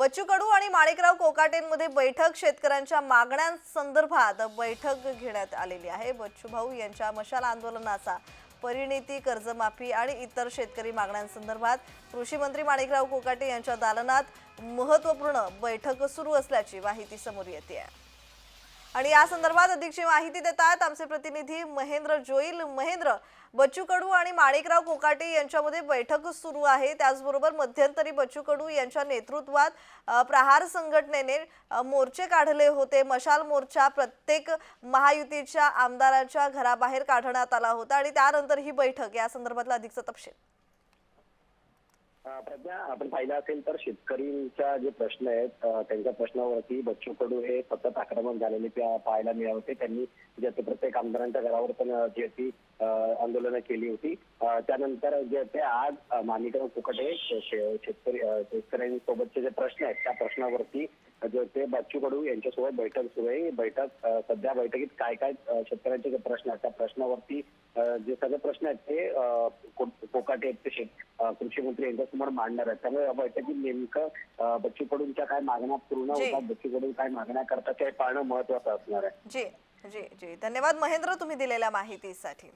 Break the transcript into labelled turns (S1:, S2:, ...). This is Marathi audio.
S1: बच्चू कडू आणि माणिकराव कोकाटेंमध्ये बैठक शेतकऱ्यांच्या मागण्यांसंदर्भात बैठक घेण्यात आलेली आहे. बच्चू भाऊ यांच्या मशाल आंदोलनाचा परिणिती कर्जमाफी आणि इतर शेतकरी मागण्यांसंदर्भात कृषी मंत्री माणिकराव कोकाटे यांच्या दालनात महत्त्वपूर्ण बैठक सुरू असल्याची माहिती समोर येते आहे. आणि या संदर्भात अधिकची माहिती देतात आमचे प्रतिनिधी महेंद्र जोईल. महेंद्र बच्चू कडू आणि माणिकराव कोकाटे यांच्यामध्ये बैठक सुरू आहे. त्याचबरोबर मध्यंतरी बच्चू कडू यांच्या नेतृत्वात प्रहार संघटनेने मोर्चे काढले होते. मशाल मोर्चा प्रत्येक महायुतीच्या आमदारांच्या घराबाहेर काढण्यात आला होता आणि त्यानंतर ही बैठक. या संदर्भातला अधिकचा तपशील.
S2: प्रज्ञा आपण पाहिलं असेल तर शेतकरींचा जे प्रश्न आहेत त्यांच्या प्रश्नावरती बच्चू कडू हे सतत आक्रमक झालेले पाहायला मिळाले होते. त्यांनी जे ते प्रत्येक आमदारांच्या घरावर पण जी ती आंदोलनं केली होती. त्यानंतर जे ते आज अं, माणिकराव फुकटे शे- शेतकरी शेतकऱ्यांसोबतचे जे प्रश्न आहेत त्या प्रश्नावरती ते बच्चू कडू यांच्यासोबत बैठक सुरू आहे. बैठक सध्या बैठकीत काय काय शेतकऱ्यांचे जे प्रश्न आहेत त्या प्रश्नावरती जे सगळे प्रश्न आहेत ते कोकाटे आहेत ते कृषी मंत्री यांच्यासमोर मांडणार आहेत. त्यामुळे या बैठकीत नेमकं बच्चू कडूंच्या काय मागण्या पूर्ण. होतात बच्चू कडू काय मागण्या करतात ते पाहणं महत्वाचं असणार आहे.
S1: जी जी जी. धन्यवाद महेंद्र तुम्ही दिलेल्या माहितीसाठी.